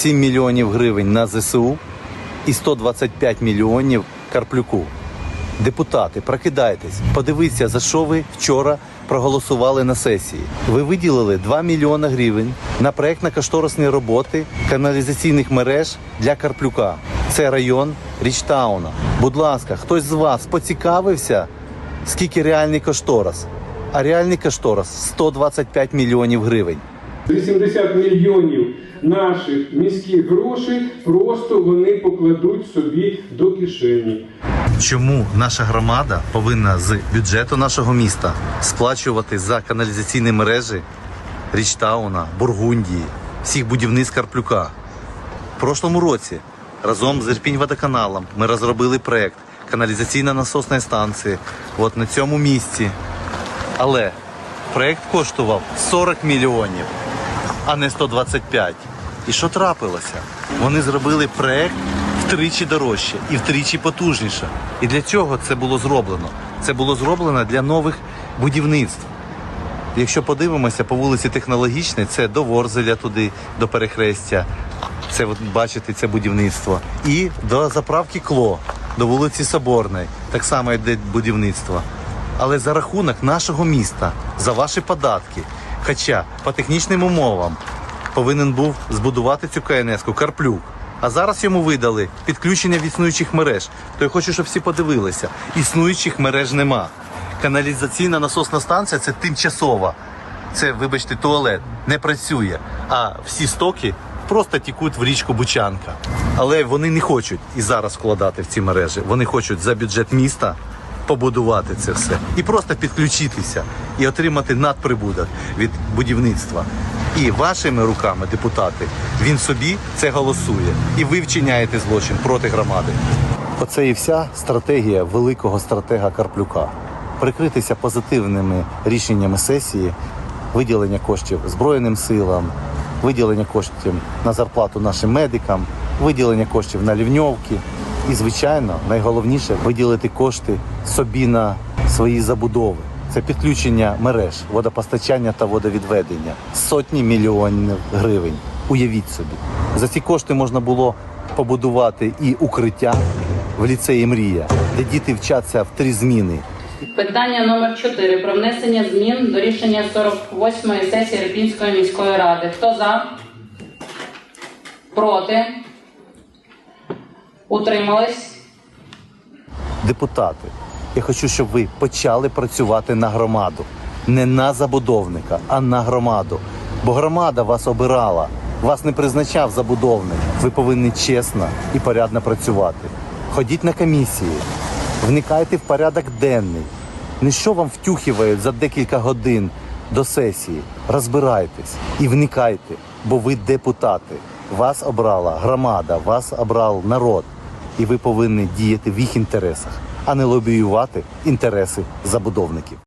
7 мільйонів гривень на ЗСУ і 125 мільйонів Карплюку. Депутати, прокидайтесь, подивіться, за що ви вчора проголосували на сесії. Ви виділили 2 мільйони гривень на проєктно-кошторисні роботи каналізаційних мереж для Карплюка. Це район Річтауна. Будь ласка, хтось з вас поцікавився, скільки реальний кошторис? А реальний кошторис 125 мільйонів гривень. 80 мільйонів наших міських грошей просто вони покладуть собі до кишені. Чому наша громада повинна з бюджету нашого міста сплачувати за каналізаційні мережі Річтауна, Бургундії, всіх будівництв Карплюка? В прошлому році разом з Ірпінь-водоканалом ми розробили проект каналізаційна насосна станція от на цьому місці. Але проект коштував 40 мільйонів, а не 125. І що трапилося? Вони зробили проект втричі дорожче і втричі потужніше. І для чого це було зроблено? Це було зроблено для нових будівництв. Якщо подивимося по вулиці Технологічній, це до Ворзеля туди, до перехрестя. Це бачите, це будівництво. І до заправки Кло, до вулиці Соборної. Так само йде будівництво. Але за рахунок нашого міста, за ваші податки. Хоча по технічним умовам повинен був збудувати цю КНС-ку Карплюк. А зараз йому видали підключення від існуючих мереж. То я хочу, щоб всі подивилися. Існуючих мереж нема. Каналізаційна насосна станція це тимчасова. Це, вибачте, туалет не працює. А всі стоки просто тікуть в річку Бучанка. Але вони не хочуть і зараз вкладати в ці мережі. Вони хочуть за бюджет міста побудувати це все і просто підключитися і отримати надприбуток від будівництва. І вашими руками, депутати, він собі це голосує. І ви вчиняєте злочин проти громади. Оце і вся стратегія великого стратега Карплюка. Прикритися позитивними рішеннями сесії, виділення коштів Збройним силам, виділення коштів на зарплату нашим медикам, виділення коштів на лівньовки. І, звичайно, найголовніше виділити кошти собі на свої забудови. Це підключення мереж, водопостачання та водовідведення. Сотні мільйонів гривень. Уявіть собі. За ці кошти можна було побудувати і укриття в ліцеї Мрія, де діти вчаться в три зміни. Питання номер 4 про внесення змін до рішення 48-ї сесії Ірпінської міської ради. Хто за? Проти? Утримались? Депутати, я хочу, щоб ви почали працювати на громаду. Не на забудовника, а на громаду. Бо громада вас обирала, вас не призначав забудовник. Ви повинні чесно і порядно працювати. Ходіть на комісії, вникайте в порядок денний. Не що вам втюхівають за декілька годин до сесії. Розбирайтесь і вникайте, бо ви депутати. Вас обрала громада, вас обрав народ. І ви повинні діяти в їх інтересах, а не лобіювати інтереси забудовників.